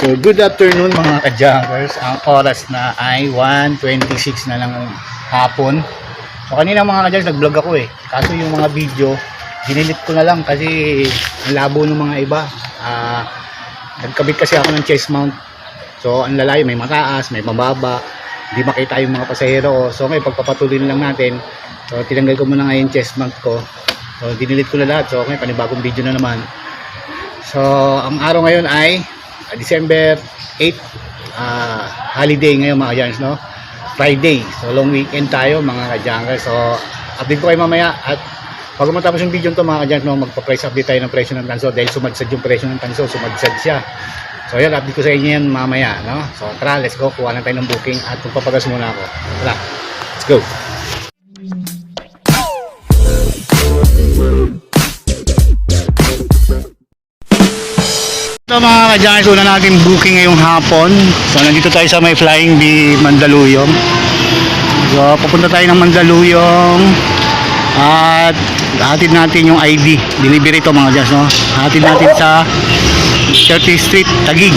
So, good afternoon mga ka-junkers. Ang oras na ay 1.26 na lang hapon. So, kanina mga ka-junkers, nag-vlog ako eh. Kaso yung mga video, dinilit ko na lang kasi ang labo ng mga iba. Ah, nagkabit kasi ako ng chest mount. So, ang lalayo, may mataas, may mababa. Hindi makita yung mga pasahero ko. So, ngayon, pagpapatuloy lang natin. So, tinanggal ko muna ngayon chest mount ko. So, dinilit ko na lahat. So, ngayon, panibagong video na naman. So, ang araw ngayon ay ah, December 8, ah, holiday ngayon mga kajankers, no? Friday. So, long weekend tayo mga kajankers. So, update ko kayo mamaya at bago matapos yung video to mga kajankers, no, magpa-price update tayo ng presyo ng tanso dahil sumadsad yung presyo ng tanso, sumadsad siya. So, yun, update ko sa inyo yan mamaya, no? So, tara, let's go. Kuha lang tayo ng booking at magpapagas muna ako. Tara, let's go. Ito mga kadyangers, una natin booking ngayong hapon. So nandito tayo sa may Flying Bee Mandaluyong. So pupunta tayo ng Mandaluyong at hatid natin yung ID. Delivery to mga kadyangers, no? Hatid natin sa 30th Street, Taguig.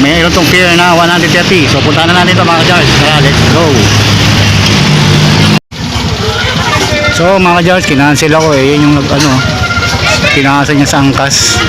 Mayroon tong fare na 130. So punta na natin ito mga kadyangers. Tara, let's go. So mga kadyangers, kinancel ako eh. Yun yung ano, pinakasa niya sa angkas.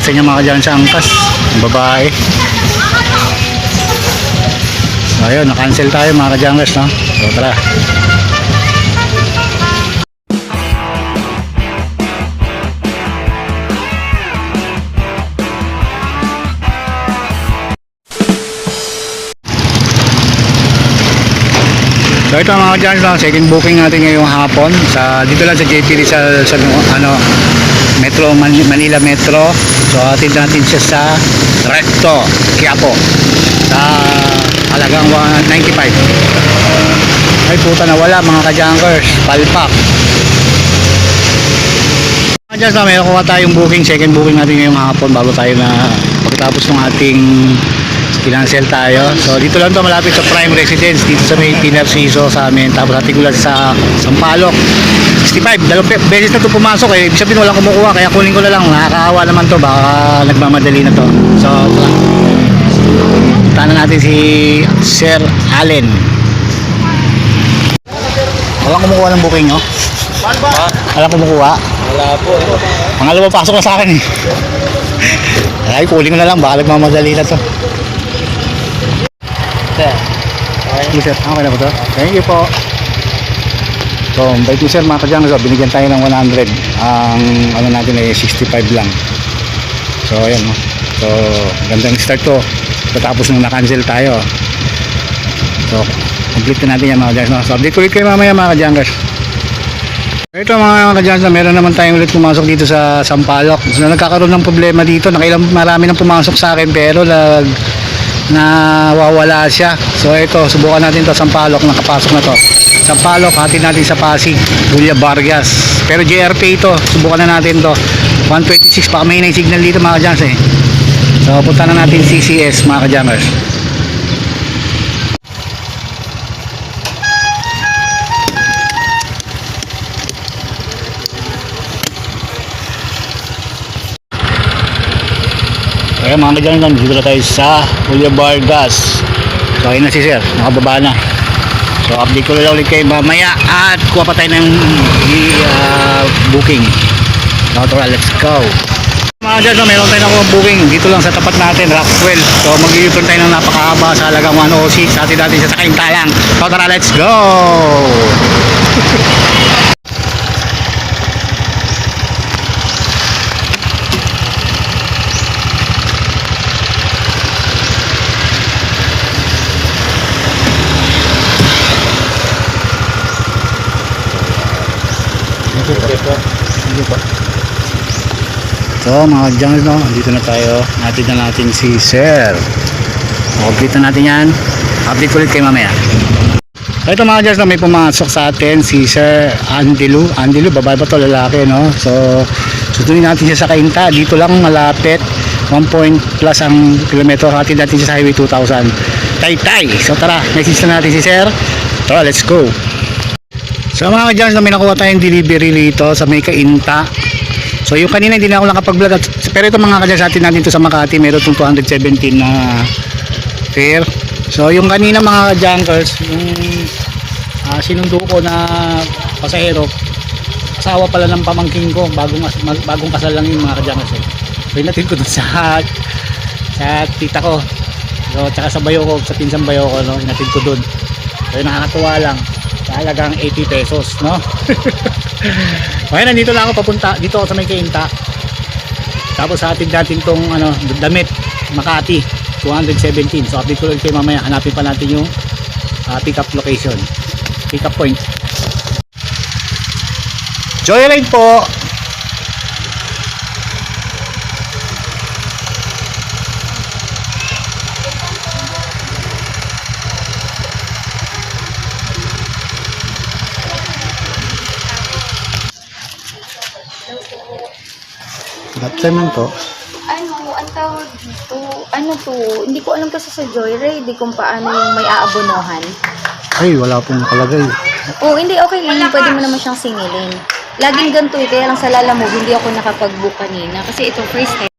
Pinasa niya mga dyan sa angkas. Ang babae. So, ayun, na-cancel tayo mga kadyangers, no? So, tara. So ito mga kadyangers, no? second booking natin ngayong hapon sa dito lang sa JP Rizal sa ano Metro Man- Manila Metro. So atid natin siya sa Recto, Quiapo. Sa halagang 195. Ay puta na wala mga kajankers, palpak. Kajankers, no, meron kuha tayong booking, second booking natin ngayong hapon bago tayo na pagkatapos ng ating kinancel tayo. So dito lang to malapit sa Prime Residence dito sa may Pinarciso sa amin. Tapos ating ulan sa Sampaloc. 65, dalawang beses na to pumasok eh. Ibig sabihin walang kumukuha kaya kunin ko na lang. Nakakaawa naman to baka nagmamadali na to. So tara. Punta na natin si Sir Allen. Walang kumukuha ng booking nyo? Walang kumukuha? Wala po. Pangalawa pasok na sa akin eh. Ay, kuling ko na lang. Baka nagmamadali na to. Sir. Yes, sir. Okay na po to? Thank you po. So, bait mo sir mga kadyang. So, binigyan tayo ng 100. Ang ano natin ay 65 lang. So, ayan. No? So, gandang start to. Patapos nung na-cancel tayo. So, complete na natin yan mga kadyang. No? So, update ko ulit kayo mamaya mga kadyang. Ito mga kadyans na meron naman tayong ulit pumasok dito sa Sampaloc. So, nagkakaroon ng problema dito. Nakailang marami nang pumasok sa akin pero lag nawawala siya. So ito, subukan natin to Sampaloc, nakapasok na to. Sampaloc, hatid natin sa Pasig, Julia Vargas. Pero JRP ito, subukan na natin to. 126 pa may na signal dito mga kadyans eh. So punta na natin CCS mga kadyans. Kaya mga kadyan dito na tayo sa Julia Vargas. So ayun na si sir, nakababa na. So update ko lang ulit kayo mamaya at kuha pa tayo ng uh, booking. So let's go. Mga kadyan, no, meron tayo na booking dito lang sa tapat natin, Rockwell. So mag-u-turn tayo ng napakahaba sa halagang 106. Sa atin natin sa Kaintalang. So tara, let's go! Sige po. So mga jungle no, dito na tayo. Natin na natin si Sir. Update na natin yan. Update ulit kayo mamaya. So ito mga jungle no, may pumasok sa atin si Sir Andilu. Andilu, babae pa to lalaki no. So sutunin natin siya sa Kainta. Dito lang malapit. 1 point plus ang kilometro. Hatid natin sa Highway 2000. Taytay. So tara, message na natin si Sir. Tara, let's go. So mga na may nakuha tayong delivery rito sa may kainta. So yung kanina hindi na ako nakapag-vlog pero ito mga kadyans atin natin to sa Makati meron itong 217 na fare. So yung kanina mga kadyangkers yung ah, sinundo ko na pasahero asawa pala ng pamangking ko bagong, mag- bagong kasal lang yung mga kadyangkers eh. So inatid ko dun sa sa tita ko so tsaka sa bayo ko sa pinsang bayo ko no inatid ko dun so nakakatuwa lang sa halagang 80 pesos no? Okay nandito lang ako papunta dito ako sa may kainta tapos sa atin natin tong ano damit Makati 217 so update ko ulit kayo mamaya. Hanapin pa natin yung ah, pick up location. Pick up point. Joyride po Good afternoon po. Ano, ang tawag dito, ano to, hindi ko alam kasi sa Joyride kung paano yung may aabonohan. Ay, wala pong nakalagay. Oo, hindi, okay lang, pwede mo naman siyang singilin. Laging ganito eh, kaya lang sa Lalamove, hindi ako nakapag-book kanina. Kasi ito, first time.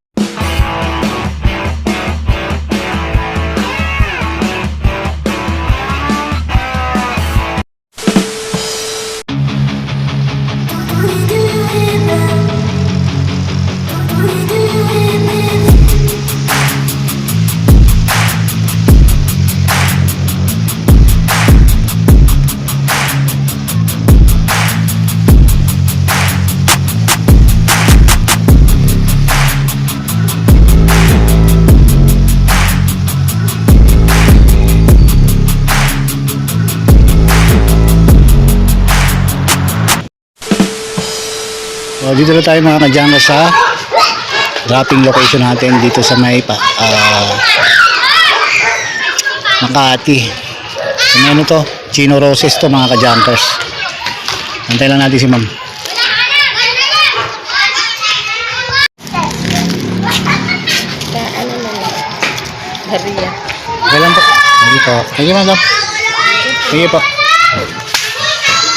So, dito na tayo mga kadyanga sa dropping location natin dito sa may pa, ah, Makati. So, may ano to? Chino Roses to mga kadyangkers. Antay lang natin si ma'am. Ano. Maria. Okay lang po. Thank you po. Thank you ma'am. Thank you po.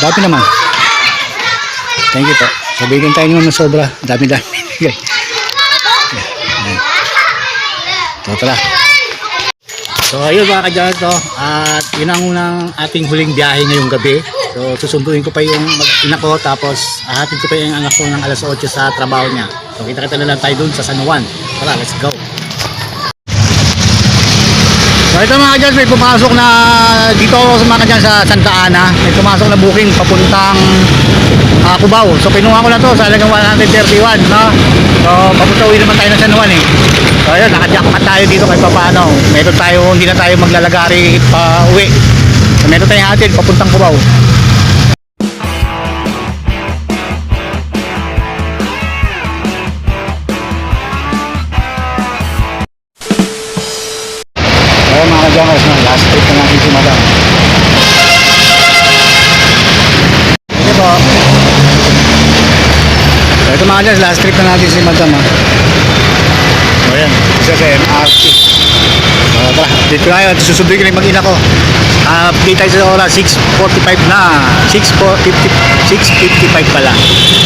Dati naman. Thank you po. Sabihin tayo naman ng sobra. Dami-dami. Okay. So, tara. So ayun mga kadyan to at yun ang unang ating huling biyahe ngayong gabi. So susunduin ko pa yung mag-ina ko tapos ahatid ko pa yung anak ko ng alas 8 sa trabaho niya. So kita-kita na lang tayo dun sa San Juan. Tara, let's go. Ito mga kadyan, may pumasok na dito ako sa mga kadyan sa Santa Ana. May pumasok na booking papuntang uh, Cubao. So kinuha ko na to sa halagang 131. No? So papunta uwi naman tayo ng San Juan eh. So ayun, nakajakpat tayo dito kahit paano. Meron tayo, hindi na tayo maglalagari pa uwi. So meron tayong hatid papuntang Cubao. Madam. Sige po. So ito mga kadyangers, last trip na natin si Madam. Ha? So ayan, isa sa MRT. So tara, dito tayo. Susunduin ko na yung mag-ina ko. Uh, update tayo sa oras, 6.45 na. 6.50 6.55 pala.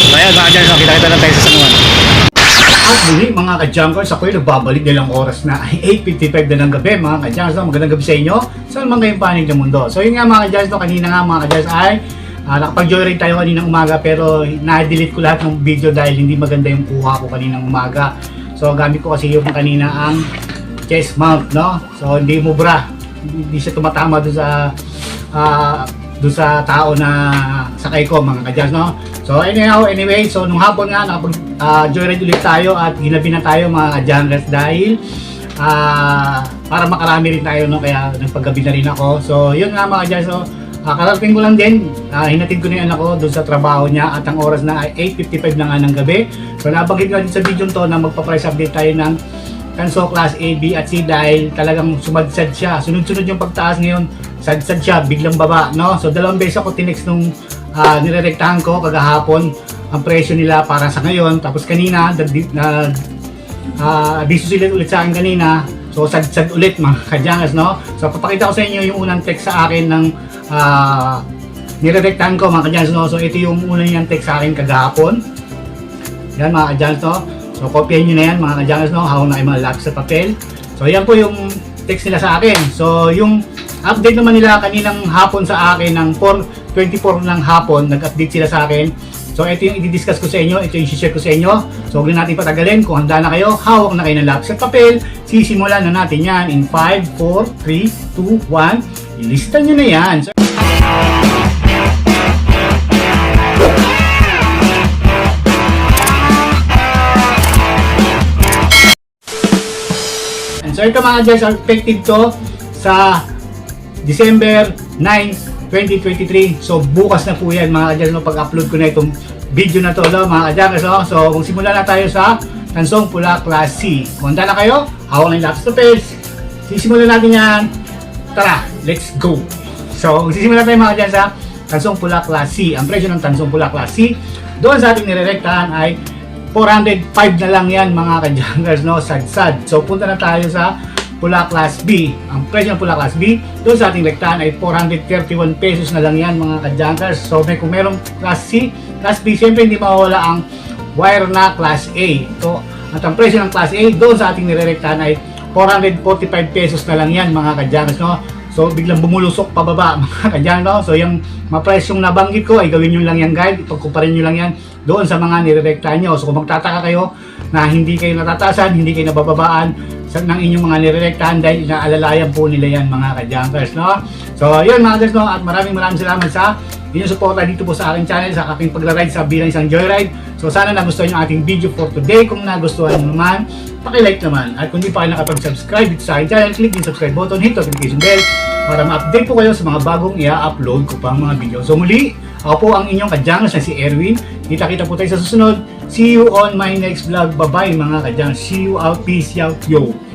So ayan mga kadyangers, no? kita-kita na tayo sa San At muli mga ka-jumpers, ako ay nagbabalik nilang oras na ay 8.55 na ng gabi mga ka-jumpers. No? Magandang gabi sa inyo. Saan man kayong panig ng mundo. So yun nga mga ka-jumpers, no? kanina nga mga ka-jumpers ay uh, nakapag-joyride tayo kaninang umaga pero na-delete ko lahat ng video dahil hindi maganda yung kuha ko kaninang umaga. So gamit ko kasi yung kanina ang chest mount, no? So hindi mo bra. Hindi, siya tumatama doon sa ah, doon sa tao na sakay ko mga kadyas no? So anyhow anyway so nung hapon nga nakapag ah, joyride ulit tayo at ginabi na tayo mga kadyangers dahil ah, para makarami rin tayo no? Kaya nagpaggabi na rin ako. So yun nga mga kadyas ah, kararating ko lang din ah, hinatid ko na yung anak ko doon sa trabaho niya at ang oras na ay 8.55 na nga ng gabi. So nabagit nga din sa video to na magpa-price update tayo ng Kanso Class A, B at C dahil talagang sumadsad siya. Sunod-sunod yung pagtaas ngayon, sadsad siya, biglang baba, no? So dalawang beses ako tinext nung uh, nirerektahan ko kagahapon ang presyo nila para sa ngayon. Tapos kanina, na, uh, abiso sila ulit sa akin kanina. So sadsad ulit mga kadyangas, no? So papakita ko sa inyo yung unang text sa akin ng ah, nirerektahan ko mga kadyans no. So ito yung una niyang text sa akin kagahapon. Yan mga kadyans no. So kopyahin nyo na yan mga kadyans no. Hawak na kayo mga lapis sa papel. So yan po yung text nila sa akin. So yung update naman nila kaninang hapon sa akin ng 4.24 ng hapon. Nag-update sila sa akin. So ito yung i-discuss ko sa inyo. Ito yung share ko sa inyo. So huwag na natin patagalin. Kung handa na kayo, hawak na kayo ng lapis at papel. Sisimulan na natin yan in 5, 4, 3, 2, 1. Ilista nyo na yan. So, so ito mga guys, effective to sa December 9, 2023. So bukas na po yan mga kadyas no, pag-upload ko na itong video na to no, mga kadyas. No? So kung simulan na tayo sa Tansong Pula Class C. Kung handa na kayo, hawak yung lapis to page. Sisimulan natin yan. Tara, let's go! So sisimulan tayo mga kadyas sa Tansong Pula Class C. Ang presyo ng Tansong Pula Class C doon sa ating nirerektahan ay 405 na lang yan mga ka-junkers, no? Sad-sad. So, punta na tayo sa Pula Class B. Ang presyo ng Pula Class B, doon sa ating rektahan ay 431 pesos na lang yan mga ka-junkers. So, may kung merong Class C, Class B, syempre hindi mawawala ang wire na Class A. So, at ang presyo ng Class A, doon sa ating nirerektahan ay 445 pesos na lang yan mga ka-junkers, no? So, biglang bumulusok pababa mga kadyan, no? So, yung mga presyong nabanggit ko, ay gawin nyo lang yan guide, pagkumparin nyo lang yan doon sa mga nirerektahan nyo. So, kung magtataka kayo na hindi kayo natatasan, hindi kayo nabababaan sa, ng inyong mga nirerektahan dahil inaalalayan po nila yan mga kajankers, no? So, yun mga kajankers, no? At maraming maraming salamat sa inyong suporta dito po sa aking channel, sa aking pagla-ride sa bilang isang joyride. So, sana nagustuhan yung ating video for today. Kung nagustuhan nyo naman, pakilike naman. At kung di pa kayo nakapag-subscribe dito sa aking channel, click yung subscribe button, hit notification bell para ma-update po kayo sa mga bagong i-upload ko pang mga video. So muli, ako po ang inyong kadyangos na si Erwin. Kita-kita po tayo sa susunod. See you on my next vlog. Bye-bye mga kadyangos. See you out. Peace out. Yo!